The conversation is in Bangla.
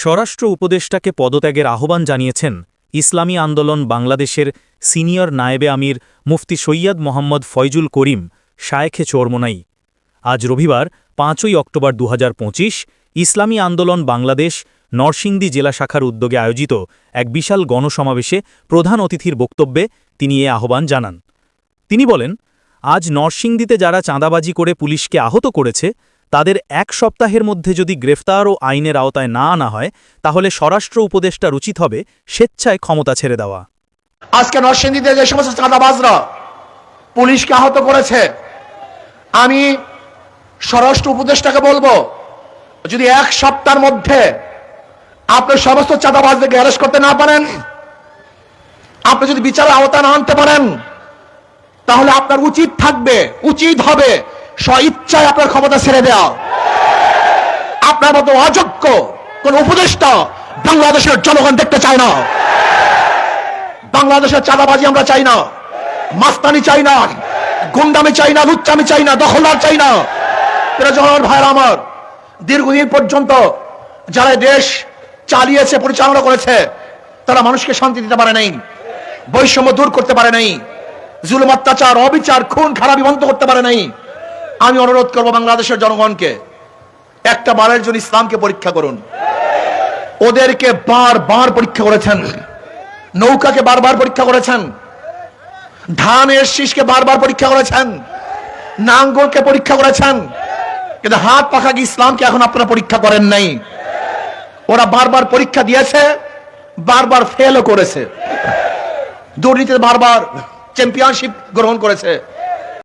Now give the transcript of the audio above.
স্বরাষ্ট্র উপদেষ্টাকে পদত্যাগের আহ্বান জানিয়েছেন ইসলামী আন্দোলন বাংলাদেশের সিনিয়র নায়েবে আমির মুফতি সৈয়দ মোহাম্মদ ফয়জুল করিম শায়েখে চোরমোনাই। আজ রবিবার, পাঁচই অক্টোবর দু হাজার পঁচিশ, ইসলামী আন্দোলন বাংলাদেশ নরসিংদী জেলা শাখার উদ্যোগে আয়োজিত এক বিশাল গণসমাবেশে প্রধান অতিথির বক্তব্যে তিনি এ আহ্বান জানান। তিনি বলেন, আজ নরসিংদীতে যারা চাঁদাবাজি করে পুলিশকে আহত করেছে তাদের এক সপ্তাহের মধ্যে যদি গ্রেফতার ও আইনের আওতায় না আনা হয়, তাহলে স্বরাষ্ট্র উপদেষ্টার উচিত হবে স্বেচ্ছায় ক্ষমতা ছেড়ে দেওয়া। আজকে নরসিংদীতে যে সমস্ত চাঁদাবাজরা পুলিশকে আহত করেছে, আমি স্বরাষ্ট্র উপদেষ্টাকে বলব, যদি এক সপ্তাহের মধ্যে আপনি সমস্ত চাঁদাবাজদেরকে অ্যারেস্ট করতে না পারেন, আপনি যদি বিচারের আওতায় না আনতে পারেন, তাহলে আপনার উচিত থাকবে, উচিত হবে স্ব ইচ্ছায় আপনার ক্ষমতা ছেড়ে দেওয়া আপনার মতো অযোগ্য কোন উপদেষ্টা বাংলাদেশের জনগণ দেখতে চায় না। বাংলাদেশের চাঁদাবাজি আমরা চাই না। মাস্তানি চাই না। গুন্ডামি চাই না, লুচ্চামি চাই না, দখলদার চাই না। এরা জনগণ ভাইরা আমার, দীর্ঘদিন পর্যন্ত যারা দেশ চালিয়েছে, পরিচালনা করেছে, তারা মানুষকে শান্তি দিতে পারে নাই, বৈষম্য দূর করতে পারে নাই, জুলুম, অত্যাচার, অবিচার, খুন, খারাপি বন্ধ করতে পারে নাই। আমি অনুরোধ করব বাংলাদেশের জনগণকে, একটা বারের জন্য ইসলামকে পরীক্ষা করুন। ওদেরকে বার বার পরীক্ষা করেছেন। নৌকাকে বারবার পরীক্ষা করেছেন। ধানের শীষকে বারবার পরীক্ষা করেছেন। নাঙ্গলকে পরীক্ষা করেছেন। কিন্তু হাত পাখা ইসলামকে এখন আপনারা পরীক্ষা করেন নাই? ওরা বারবার পরীক্ষা দিয়েছে, বারবার ফেলও করেছে। দুর্নীতিতে বারবার চ্যাম্পিয়নশিপ গ্রহণ করেছে।